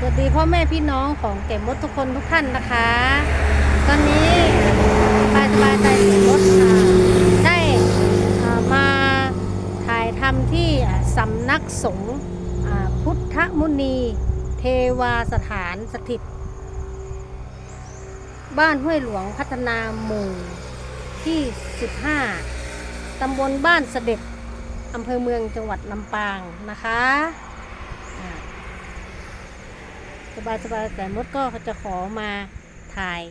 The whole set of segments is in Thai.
สวัสดีพ่อแม่พี่น้องของเก็บมดทุกคนทุกท่านนะคะ ตอนนี้ปายสบายใจเก็บมดได้มาถ่ายทำที่อ่าสำนักสงฆ์พุทธมุนีเทวาสถานสถิต บ้านห้วยหลวงพัฒนาหมู่ที่ 15 ตำบลบ้านเสด็จอำเภอเมืองจังหวัดลำปางนะคะ สบายสบายแต่มดก็จะขอมาถ่าย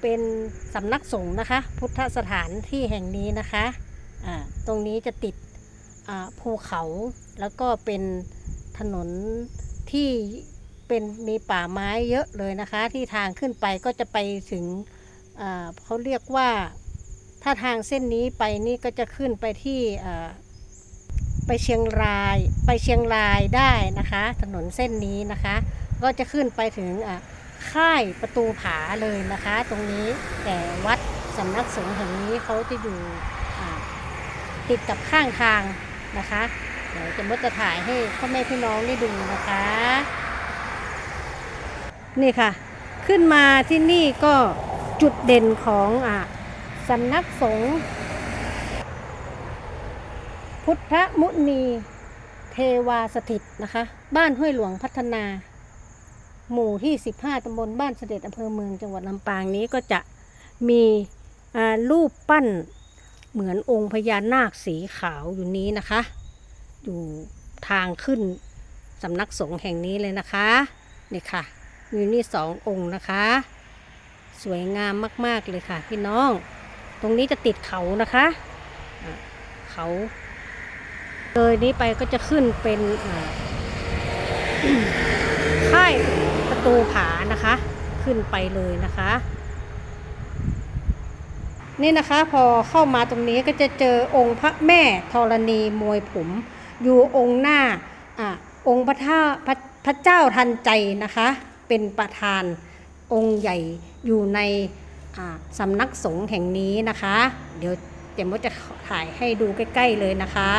เป็นสำนักสงฆ์นะคะ พุทธสถานที่แห่งนี้นะคะอ่าตรงนี้จะติดภูเขาแล้วก็เป็นถนนที่เป็นมีป่าไม้เยอะเลยนะคะ ที่ทางขึ้นไปก็จะไปถึงเขาเรียกว่าถ้าทางเส้นนี้ไปนี่ก็จะขึ้นไปที่ ไปเชียงรายไปเชียงรายได้นะคะ ถนนเส้นนี้นะคะ ก็จะขึ้นไปถึงอะค่ายประตูผาเลยนะคะ ตรงนี้แต่วัดสำนักสงฆ์แห่งนี้เขาจะอยู่อ่าติดกับข้างทางนะคะเดี๋ยวจะมดจะถ่ายให้พ่อแม่พี่น้องได้ดูนะคะ นี่ค่ะ ขึ้นมาที่นี่ก็จุดเด่นของอะสำนักสงฆ์ พุทธมุนีเทวาสถิตนะคะ บ้านห้วยหลวงพัฒนา หมู่ที่ 15ตำบลบ้านเสด็จอำเภอเมืองจังหวัดลำปางนี้ก็จะมีรูปปั้นเหมือนองค์พญานาคสีขาวอยู่นี้นะคะ อยู่ทางขึ้นสำนักสงฆ์แห่งนี้เลยนะคะนี่ค่ะมีนี่สององค์นะคะ สวยงามมาก ๆ เลยค่ะ พี่น้อง ตรงนี้จะติดเขานะคะ เขา เลยนี้ไปก็จะขึ้นเป็นค่ายประตูผานะคะ ขึ้นไปเลยนะคะ นี่นะคะพอเข้ามาตรงนี้ก็จะเจอองค์พระแม่ธรณีมวยผม อยู่องค์หน้าอองค์พระท่าพระพระเจ้าทันใจนะคะ เป็นประธานองค์ใหญ่อยู่ในสำนักสงฆ์แห่งนี้นะคะ เดี๋ยวเดี๋ยวมดจะถ่ายให้ดูใกล้ ๆ เลยนะคะ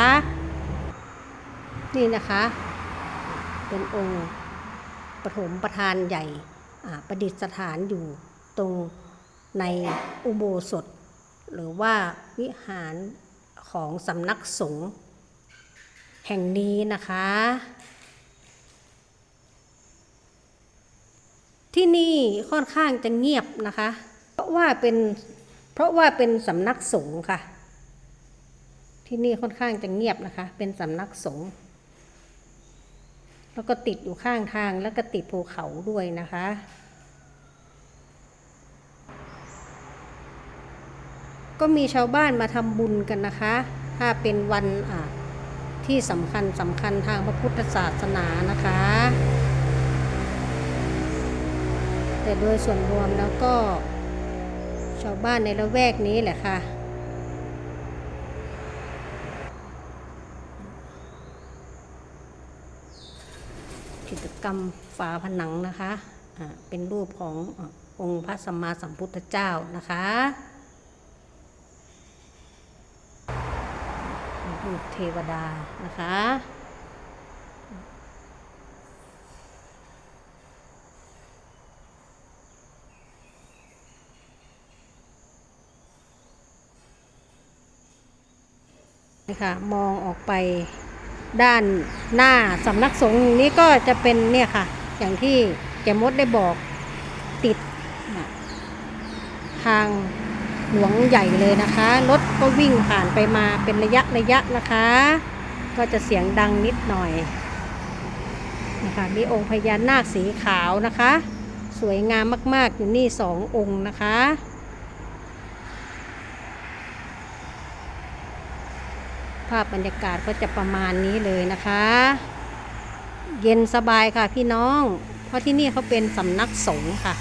นี่นะคะ เป็นองค์ปฐมประธานใหญ่ประดิษฐานอยู่ตรงในอุโบสถ หรือว่าวิหารของสำนักสงฆ์แห่งนี้นะคะ ที่นี่ค่อนข้างจะเงียบนะคะ เพราะว่าเป็นเพราะว่าเป็นสำนักสงฆ์ค่ะ ที่นี่ค่อนข้างจะเงียบนะคะ เป็นสำนักสงฆ์ แล้วก็ติดอยู่ข้างทางแล้วก็ติดภูเขาด้วยนะคะ ก็มีชาวบ้านมาทำบุญกันนะคะ ถ้าเป็นวันที่สำคัญสำคัญทางพระพุทธศาสนานะคะ แต่โดยส่วนรวมแล้วก็ชาวบ้านในละแวกนี้แหละค่ะ กรรมฝาผนังนะคะเป็นรูปของอ่าองค์พระสัมมาสัมพุทธเจ้านะคะรูปเทวดานะคะนี่ค่ะมองออกไป ด้านหน้าสำนักสงฆ์นี้ก็จะเป็นเนี่ยค่ะ อย่างที่แกมดได้บอกติดทางหลวงใหญ่เลยนะคะ รถก็วิ่งผ่านไปมาเป็นระยะระยะนะคะ ก็จะเสียงดังนิดหน่อยนะคะมีองค์พญานาคสีขาวนะคะ สวยงามมาก ๆ อยู่นี่สององค์นะคะ ภาพบรรยากาศก็จะประมาณนี้เลยนะคะ เย็นสบายค่ะพี่น้อง เพราะที่นี่เขาเป็นสำนักสงฆ์ค่ะ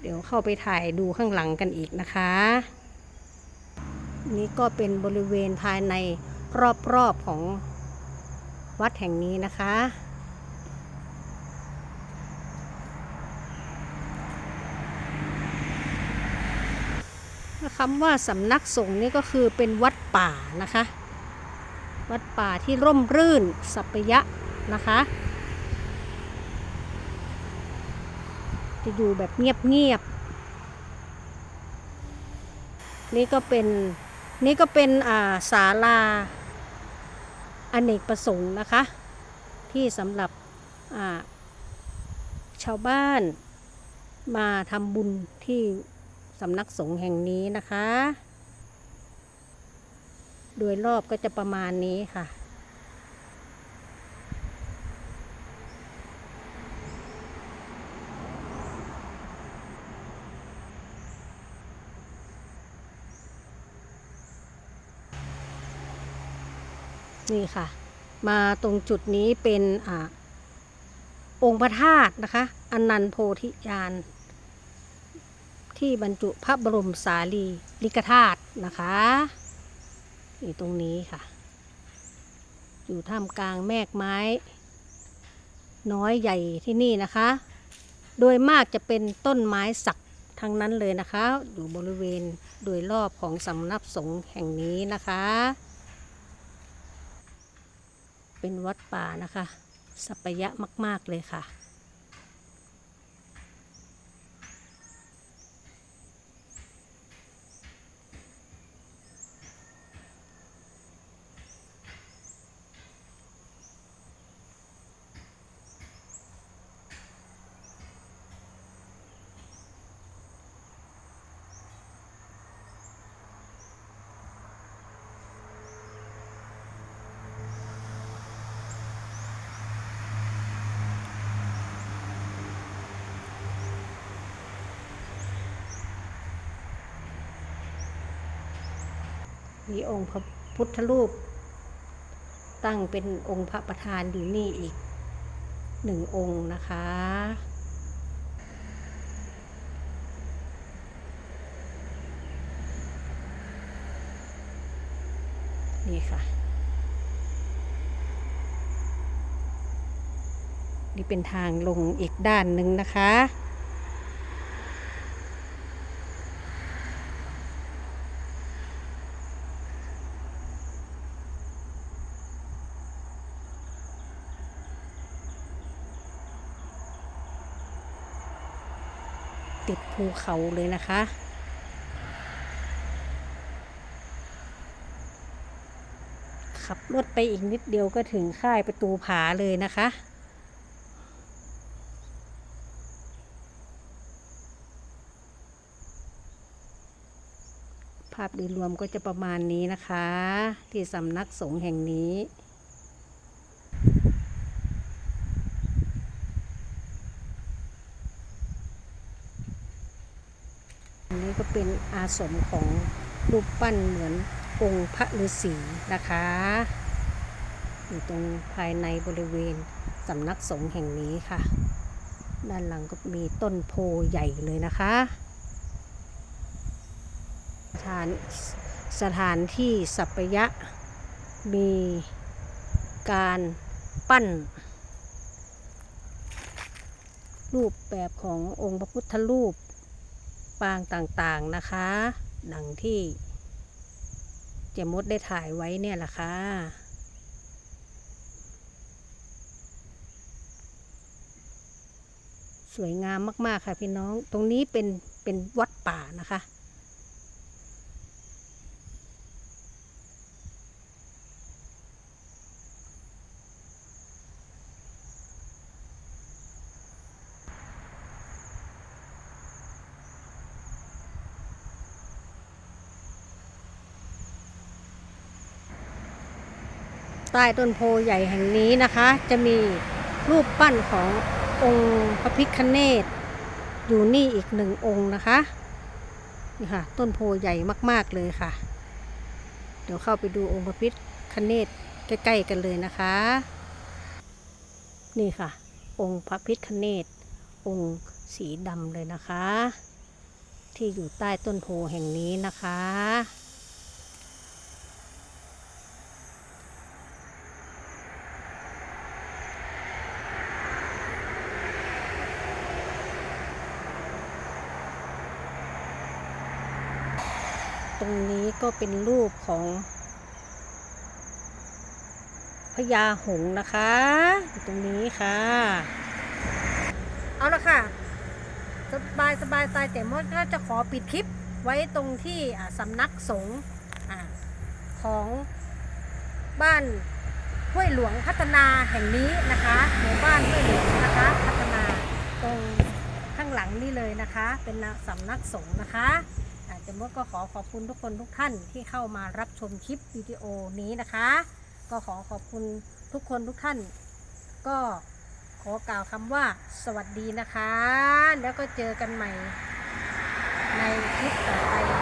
เดี๋ยวเข้าไปถ่ายดูข้างหลังกันอีกนะคะ นี่ก็เป็นบริเวณภายในรอบๆของวัดแห่งนี้นะคะ คำว่าสำนักสงฆ์นี่ก็คือเป็นวัดป่านะคะ วัดป่าที่ร่มรื่นสัปยะนะคะ จะอยู่แบบเงียบๆนี่ก็เป็นนี่ก็เป็นาศาลาอเนกประสงค์นะคะ ที่สำหรับาชาวบ้านมาทำบุญที่ สำนักสงฆ์แห่งนี้นะคะ โดยรอบก็จะประมาณนี้ค่ะ นี่ค่ะ มาตรงจุดนี้เป็นอ่าองค์พระธาตุนะคะ อนันโพธิญาณ ที่บรรจุพระบรมสารีริกธาตุนะคะอยู่ตรงนี้ค่ะ อยู่ท่ามกลางแมกไม้ น้อยใหญ่ที่นี่นะคะ โดยมากจะเป็นต้นไม้สักทั้งนั้นเลยนะคะ อยู่บริเวณโดยรอบของสำนักสงฆ์แห่งนี้นะคะ เป็นวัดป่านะคะ สัปยะมาก ๆ เลยค่ะ มีองค์พระพุทธรูป ตั้งเป็นองค์พระประธานอยู่นี่อีกหนึ่งองค์นะคะ นี่ค่ะ นี่เป็นทางลงอีกด้านหนึ่งนะคะ ติดภูเขาเลยนะคะ ขับรถไปอีกนิดเดียวก็ถึงค่ายประตูผาเลยนะคะภาพโดยรวมก็จะประมาณนี้นะคะ ที่สำนักสงฆ์แห่งนี้ นี้ก็เป็นอาสมของรูปปั้นเหมือนองค์พระฤาษีนะคะ อยู่ตรงภายในบริเวณสำนักสงฆ์แห่งนี้ค่ะ ด้านหลังก็มีต้นโพใหญ่เลยนะคะสถานสถานที่สัปยะมีการปั้น รูปแบบขององค์พระพุทธรูป ปางต่างๆนะคะ ดังที่เจมดได้ถ่ายไว้เนี่ยแหละค่ะสวยงามมาก ๆ ค่ะพี่น้อง ตรงนี้เป็นเป็นวัดป่านะคะ ใต้ต้นโพใหญ่แห่งนี้นะคะ จะมีรูปปั้นขององค์พระพิฆเนศอยู่นี่อีกหนึ่งองค์นะคะนี่ค่ะ ต้นโพใหญ่มากๆเลยค่ะ เดี๋ยวเข้าไปดูองค์พระพิฆเนศใกล้ๆกันเลยนะคะ นี่ค่ะ องค์พระพิฆเนศองค์สีดำเลยนะคะ ที่อยู่ใต้ต้นโพแห่งนี้นะคะ ก็เป็นรูปของพญาหงนะคะอยู่ตรงนี้ค่ะ เอาละค่ะ สบายสบายใจแต่มดก็จะขอปิดคลิปไว้ตรงที่สำนักสงฆ์ของบ้านห้วยหลวงพัฒนาแห่งนี้นะคะหมู่บ้านห้วยหลวงนะคะพัฒนาตรงข้างหลังนี่เลยนะคะ เป็นสำนักสงฆ์นะคะ เจมดก็ขอขอบคุณทุกคนทุกท่านที่เข้ามารับชมคลิปวิดีโอนี้นะคะ ก็ขอขอบคุณทุกคนทุกท่าน ก็ขอกล่าวคำว่าสวัสดีนะคะ แล้วก็เจอกันใหม่ในคลิปต่อไป